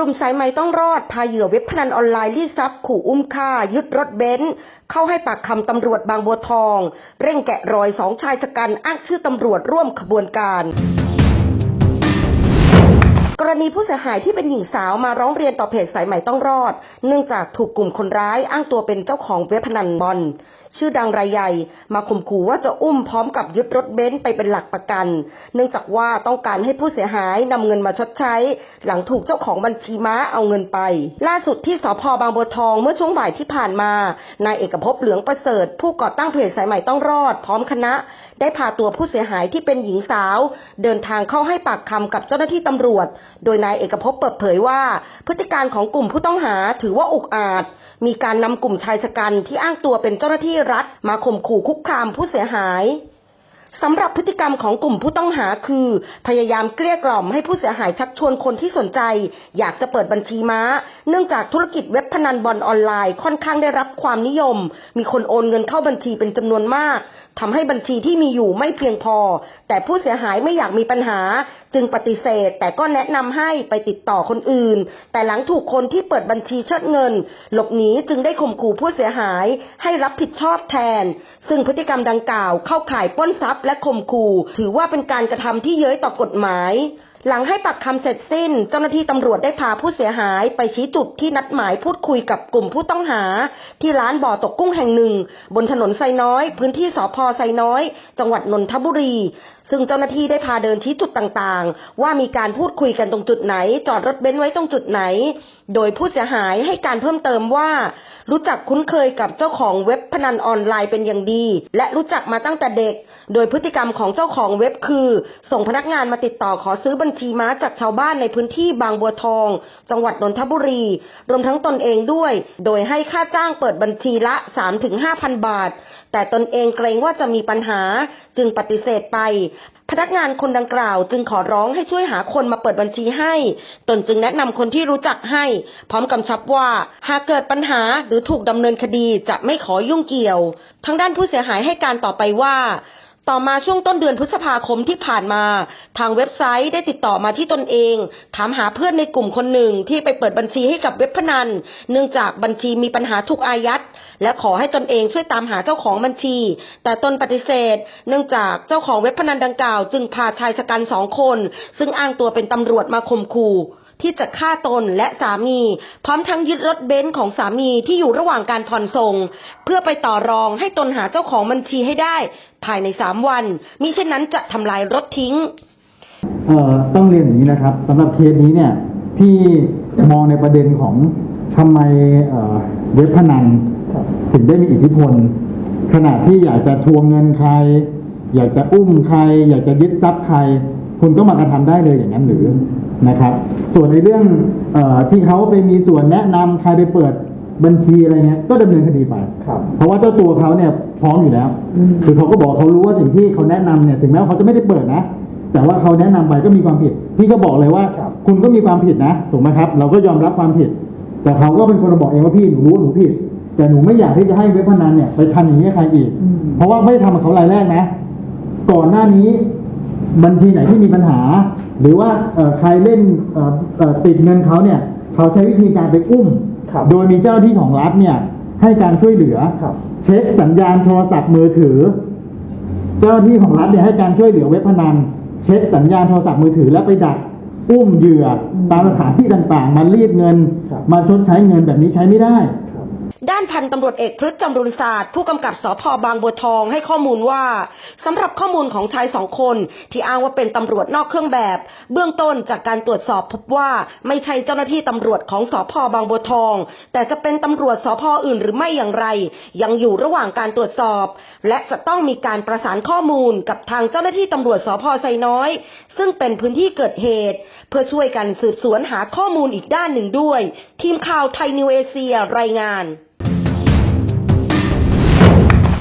ลุ่มสายไหมต้องรอดพาเหยื่อเว็บพนันออนไลน์รีดทรัพย์ขู่อุ้มฆ่า ยึดรถเบนซ์เข้าให้ปากคำตำรวจบางบัวทอง เร่งแกะรอยสองชายชะกันอ้างชื่อตำรวจร่วมขบวนการ กรณีผู้เสียหายที่เป็นหญิงสาวมาร้องเรียนต่อเพจสายใหม่ต้องรอด เนื่องจากถูกกลุ่มคนร้ายอ้างตัวเป็นเจ้าของเว็บพนันบอลชื่อดังรายใหญ่ มาข่มขู่ว่าจะอุ้มพร้อมกับยึดรถเบนซ์ไปเป็นหลักประกัน เนื่องจากว่าต้องการให้ผู้เสียหายนำเงินมาชดใช้ หลังถูกเจ้าของบัญชีม้าเอาเงินไป ล่าสุดที่สพบางบัวทองเมื่อช่วงบ่ายที่ผ่านมานายเอกภพเหลืองประเสริฐ ผู้ก่อตั้งเพจสายใหม่ต้องรอด พร้อมคณะ ได้พาตัวผู้เสียหายที่เป็นหญิงสาว เดินทางเข้าให้ปากคำกับเจ้าหน้าที่ตำรวจโดยนายเอกภพเปิดเผยว่า พฤติการของกลุ่มผู้ต้องหาถือว่าอุกอาจ มีการนำกลุ่มชายชะกันที่อ้างตัวเป็นเจ้าหน้าที่รัฐมาข่มขู่คุกคามผู้เสียหาย สำหรับพฤติกรรมของกลุ่มผู้ต้องหาคือ พยายามเกลี้ยกล่อมให้ผู้เสียหายชักชวนคนที่สนใจ อยากจะเปิดบัญชีม้า เนื่องจากธุรกิจเว็บพนันบอลออนไลน์ค่อนข้างได้รับความนิยม มีคนโอนเงินเข้าบัญชีเป็นจำนวนมากทำให้บัญชีที่มีอยู่ไม่เพียงพอ แต่ผู้เสียหายไม่อยากมีปัญหา จึงปฏิเสธ แต่ก็แนะนำให้ไปติดต่อคนอื่น แต่หลังถูกคนที่เปิดบัญชีเชิดเงิน หลบหนีจึงได้ข่มขู่ผู้เสียหาย ให้รับผิดชอบแทน ซึ่งพฤติกรรมดังกล่าวเข้าข่ายป้นทรัพย์และข่มขู่ ถือว่าเป็นการกระทำที่เย้ยต่อกฎหมาย หลังให้ปักคำเสร็จสิ้น เจ้าหน้าที่ตำรวจได้พาผู้เสียหายไปชี้จุดที่นัดหมายพูดคุยกับกลุ่มผู้ต้องหา ที่ร้านบ่อตกกุ้งแห่งหนึ่ง บนถนนไซน้อย พื้นที่สพไซน้อย จังหวัดนนทบุรี ซึ่งเจ้าหน้าที่ได้พาเดินชี้จุดต่างๆ ว่ามีการพูดคุยกันตรงจุดไหน จอดรถเบนซ์ไว้ตรงจุดไหน โดยผู้เสียหายให้การเพิ่มเติมว่า รู้จักคุ้นเคยกับเจ้าของเว็บพนันออนไลน์เป็นอย่างดี และรู้จักมาตั้งแต่เด็ก โดยพฤติกรรมของเจ้าของเว็บคือ ส่งพนักงานมาติดต่อขอซื้อบัญชีม้าจากชาวบ้านในพื้นที่บางบัวทอง จังหวัดนนทบุรี รวมทั้งตนเองด้วย โดยให้ค่าจ้างเปิดบัญชีละ 3-5,000 บาท แต่ตนเองเกรงว่าจะมีปัญหาจึงปฏิเสธไป พนักงานคนดังกล่าวจึงขอร้องให้ช่วยหาคนมาเปิดบัญชีให้ ตนจึงแนะนำคนที่รู้จักให้ พร้อมกำชับว่า หากเกิดปัญหาหรือถูกดำเนินคดีจะไม่ขอยุ่งเกี่ยวทางด้านผู้เสียหายให้การต่อไปว่า ต่อมาช่วงต้นเดือนพฤษภาคมที่ผ่านมา ทางเว็บไซต์ได้ติดต่อมาที่ตนเอง ถามหาเพื่อนในกลุ่มคนหนึ่งที่ไปเปิดบัญชีให้กับเว็บพนัน เนื่องจากบัญชีมีปัญหาถูกอายัด และขอให้ตนเองช่วยตามหาเจ้าของบัญชี แต่ตนปฏิเสธ เนื่องจากเจ้าของเว็บพนันดังกล่าว จึงพาชายชะกันสองคน ซึ่งอ้างตัวเป็นตำรวจมาข่มขู่ ที่จะฆ่าตนและสามี พร้อมทั้งยึดรถเบนซ์ของสามีที่อยู่ระหว่างการผ่อนส่ง เพื่อไปต่อรองให้ตนหาเจ้าของบัญชีให้ได้ ภายในสามวันมิเช่นนั้นจะทำลายรถทิ้งเอ่อต้องเรียนอย่างนี้นะครับสำหรับเคสนี้เนี่ยพี่มองในประเด็นของทำไมเอ่อเว็บพนันถึงได้มีอิทธิพล ขณะที่อยากจะทวงเงินใคร อยากจะอุ้มใคร อยากจะยึดทรัพย์ใคร คุณก็มากระทำได้เลยอย่างนั้นหรือนะครับ ส่วนในเรื่องเออที่เขาไปมีส่วนแนะนำใครไปเปิดบัญชีอะไรเงี้ยก็ดำเนินคดีไปครับเพราะว่าเจ้าตัวเขาเนี่ยพร้อมอยู่แล้ว คือเขาก็บอกเขารู้ว่าสิ่งที่เขาแนะนำเนี่ยถึงแม้ว่าเขาจะไม่ได้เปิดนะ แต่ว่าเขาแนะนำไปก็มีความผิด พี่ก็บอกเลยว่าครับคุณก็มีความผิดนะถูกไหมครับ เราก็ยอมรับความผิด แต่เขาก็เป็นคนมาบอกเองว่าพี่หนูรู้ว่าหนูผิด แต่หนูไม่อยากที่จะให้เว็บพนันเนี่ยไปทำอย่างนี้กับใครอีก เพราะว่าไม่ได้ทำกับเขารายแรกนะ ก่อนหน้านี้ บัญชีไหนที่มีปัญหา หรือว่าเอ่อใครเล่นเอ่อเอ่อติดเงินเขาเนี่ยเขาใช้วิธีการไปอุ้มครับโดยมีเจ้าหน้าที่ของรัฐเนี่ยให้การช่วยเหลือครับเช็คสัญญาณโทรศัพท์มือถือ เจ้าหน้าที่ของรัฐเนี่ยให้การช่วยเหลือเว็บพนัน เช็คสัญญาณโทรศัพท์มือถือแล้วไปดักอุ้มเหยื่ออตามสถานที่ต่างๆมารีดเงินครับมาชดใช้เงินแบบนี้ใช้ไม่ได้ ด้านพันตำรวจเอกพฤษจำรุนศาสตร์ผู้กำกับสพบางบัวทองให้ข้อมูลว่าสำหรับข้อมูลของชายสองคน ที่อ้างว่าเป็นตำรวจนอกเครื่องแบบ เบื้องต้นจากการตรวจสอบพบว่าไม่ใช่เจ้าหน้าที่ตำรวจของสพบางบัวทอง แต่จะเป็นตำรวจสพอื่นหรือไม่อย่างไร ยังอยู่ระหว่างการตรวจสอบ และจะต้องมีการประสานข้อมูลกับทางเจ้าหน้าที่ตำรวจสพไซน้อย ซึ่งเป็นพื้นที่เกิดเหตุ เพื่อช่วยกันสืบสวนหาข้อมูลอีกด้านหนึ่งด้วย ทีมข่าวไทยนิวเอเชียรายงาน